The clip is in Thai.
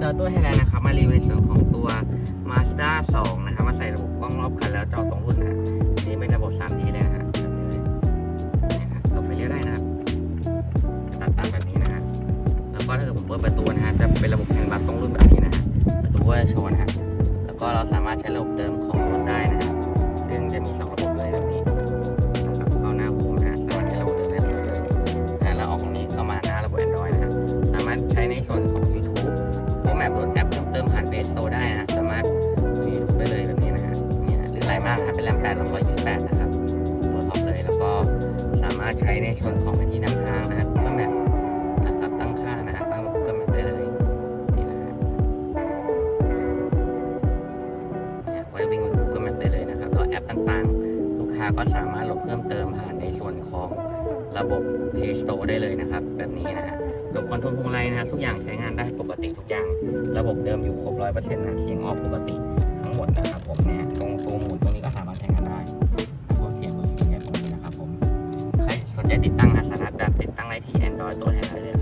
เดินตัวไฮไลท์นะครับ มารีวิวในส่วนของตัว Mazda 2 นะครับ มาใส่ระบบกล้องรอบคันแล้วจอตรงรุ่นนะนี่เป็นระบบ 3D เลยนะฮะแบบนี้เลยนะตบไฟเลี้ยวได้นะครับ ตัดตั้งแบบนี้นะฮะ แล้วก็ถ้าเกิดผมเปิดประตูนะฮะ จะเป็นระบบแฮนด์บัตตรงรุ่นแบบนี้นะฮะ ประตูก็จะโชว์นะฮะ แล้วก็เราสามารถใช้ระบบเติมของ ได้นะสามารถดู YouTube ได้เลยแบบนี้นะฮะเนี่ฮะหรือหลมากนะครับเป็นแรม8 228 นะครับ ตัวท็อปเลยแล้วก็สามารถใช้ในส่วนของแผนที่นำทางนะฮะ Google Map นะครับตั้งค่านะฮะตั้งบน Google Map ได้เลยนี่นะฮะเนี่ยไว้วิ่งบน Google Map ได้เลยนะครับแล้วแอปต่างๆ ลูกค้าก็สามารถโหลดเพิ่มเติมผ่านในส่วนของระบบ Play Store ได้เลยนะครับ แบบนี้นะฮะ ระบบคอนโทรลพวงมาลัยนะทุกอย่างใช้งานได้ปกติทุกอย่าง ระบบเดิมอยู่ครบร้อยเปอร์เซ็นต์นะเสียงออกปกติทั้งหมดนะครับผมเนี่ยตรงตัวหมุนตรงนี้ก็สามารถใช้งานได้นะพวกเสียงรถเสียงอะไรพวกนี้นะครับผมใครสนใจติดตั้งนะสามารถดัดติดตั้งได้ที่ Android ตัวแทนได้เลย